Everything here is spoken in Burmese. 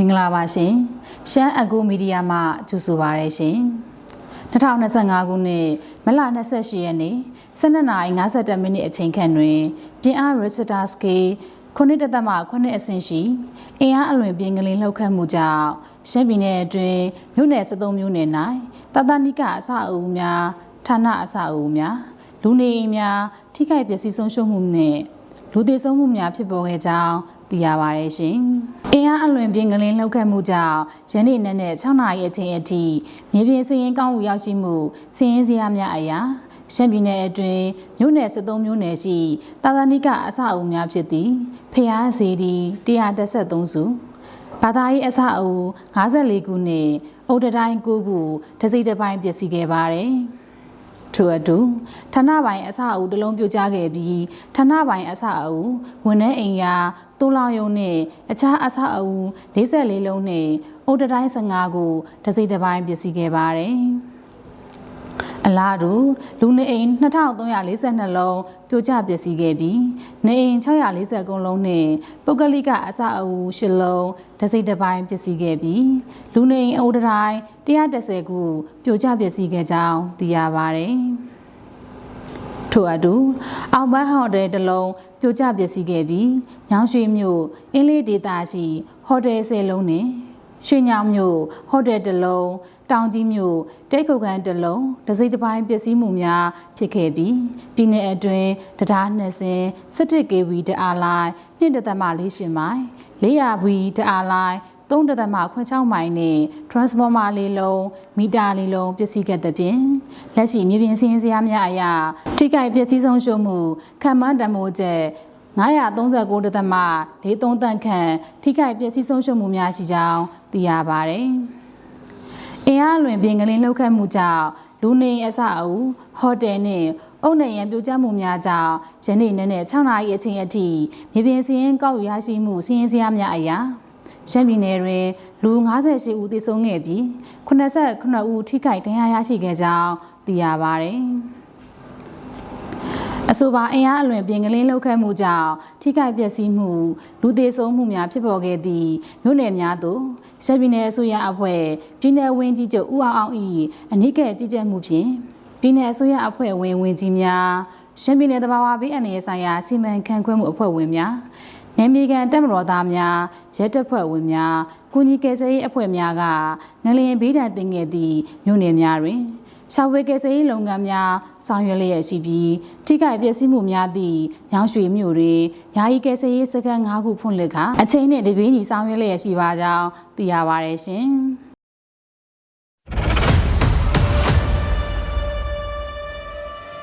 မင်္ဂလာပါရှင်ရှမ်းအကူမီဒီယာမှကြိုဆိုပါရရှင်2025ခုနှစ်မလ28ရက်နေ့12:52မိနစ်အချိန်ခန့်တွင်ပြင်အား Richter scale ခုနှစ်တက်မှခုနှစ်အဆင့်ရှိအင်အားအလွန်ပြင်းကလေးလှုပ်ခတ်မှုကြောင့်ရှမ်းပြည်နယ်အတွင်းမြို့နယ်73မြို့နယ်၌တာတာနိကအစအဦးများဌာနအစအဦးများလူနေအိမ်များထိခိုက်ပျက်စီးဆုံးရှုံးမှုနှင့်လူသေဆုံးမှုများဖြစ်ပေါ်ခဲ့ကြောင်း သိရပါတယ်ရှင်။အင်အားအလွန်ပြင်းကလေးလှုပ်ခတ်မှုကြောင့်ယနေ့နေ့နဲ့6နာရီအချိန်အထိမြေပြင်စည်ရင်ကောင်းမှုရောက်ရှိမှုစည်ရင်စရာများအရာရှမ်းပြည်နယ်အတွင်းမြို့နယ်73မြို့နယ်ရှိတာသာနိကအစအုံများဖြစ်သည်ဖျားစီဒီ133စုဘာသာရေးအစအုံ54ခုနဲ့အုတ်တတိုင်း9ခုတစိတစ်ပိုင်းပျက်စီးခဲ့ပါတယ်။ ထို့အတူဌာနပိုင်အစအုပ်တလုံးပြုတ်ကျခဲ့ပြီးဌာနပိုင်အစအုပ်ဝန်ထမ်းအိမ်ယာတိုးလောင်ယုံနဲ့အခြားအစအုပ်44လုံးနဲ့အုတ်တတိုင်း15ခုတစိတစ်ပိုင်းပျက်စီးခဲ့ပါတယ် အလားတူလူနေအိမ်2342လုံးပြိုကျပျက်စီးခဲ့ပြီးနေအိမ်640ကုန်းလုံးနဲ့ပုဂ္ဂလိကအစအဦး၈လုံးဒစိတစ်ပိုင်းပျက်စီးခဲ့ပြီးလူနေအိမ်အုပ်တိုင်း130ခုပြိုကျပျက်စီးခဲ့ကြောင်းသိရပါတယ်။ထို့အတူအောင်ပန်းဟိုတယ်တစ်လုံးပြိုကျပျက်စီးခဲ့ပြီးညောင်ရွှေမြို့အင်းလေးဒေသရှိဟိုတယ်၁၀လုံးနဲ့ ရွှေညောင်မြို့ဟိုတယ်တစ်လုံးတောင်ကြီးမြို့တိတ်ခုတ်ကန်တစ်လုံးဒစိတစ်ပိုင်းပျက်စီးမှုများဖြစ်ခဲ့ပြီးပြည်내အတွင်းတရားနှစ်စင်17 kV တအားလိုင်း2.48မိုင်400 V တအားလိုင်း3တသမခွ6မိုင်နဲ့ transformer လေးလုံးမီတာလေးလုံးပျက်စီးခဲ့တဲ့ဖြင့်လက်ရှိမြေပြင်စင်းစရာများအရာထိခိုက်ပျက်စီးဆုံးရှုံးမှုခံမှန်းတမိုးချက် 939တသမ43တန်ခန့်ထိခိုက်ပျက်စီးဆုံးရှုံးမှုများရှိကြောင်းသိရပါတယ်။အင်အားလွင်ပြင်ကလေးလှုပ်ခတ်မှုကြောင့်လူနေအစအဦးဟိုတယ်နဲ့အုပ်နေရန်ပြိုကျမှုများကြောင့်ယနေ့နေ့နဲ့6နာရီအချိန်အထိမြေပြင်စည်းရင်ကောက်ရရှိမှုစည်းရင်စရာများအရာရှမ်းပြည်နယ်တွင်လူ58ဦးသေဆုံးခဲ့ပြီး89ဦးထိခိုက်ဒဏ်ရာရရှိခဲ့ကြောင်းသိရပါတယ်။ အဆိုပါအင်အားအလွန်ပြင်ကလေးလှုပ်ခတ်မှုကြောင့်ထိခိုက်ပျက်စီးမှုလူသေးဆုံးမှုများဖြစ်ပေါ်ခဲ့သည့်မြို့နယ်များသို့ရှမ်းပြည်နယ်အစိုးရအဖွဲ့ပြည်내ဝင်းကြီးချုပ်ဦးအောင်အောင်၏အနိကဲကြီးကြပ်မှုဖြင့်ပြည်내အစိုးရအဖွဲ့ဝင်ဝင်ကြီးများရှမ်းပြည်နယ်တဘာဝဘေးအန္တရာယ်ဆိုင်ရာစီမံခန့်ခွဲမှုအဖွဲ့ဝင်များနယ်မြေခံတပ်မတော်သားများရဲတပ်ဖွဲ့ဝင်များကုညီကယ်ဆယ်ရေးအဖွဲ့များကငလျင်ဘေးဒဏ်တင်ခဲ့သည့်မြို့နယ်များတွင် ရှာဝေကယ်ဆယ်ရေးလုပ်ငန်းများဆောင်ရွက်လျက်ရှိပြီးထိခိုက်ပျက်စီးမှုများသည့်ညောင်ရွှေမြို့တွင်ယာယီကယ်ဆယ်ရေးစခန်း၅ခုဖွင့်လှစ်ခါအချိန်နဲ့တပြေးညီဆောင်ရွက်လျက်ရှိပါကြောင်းသိရပါတယ်ရှင်။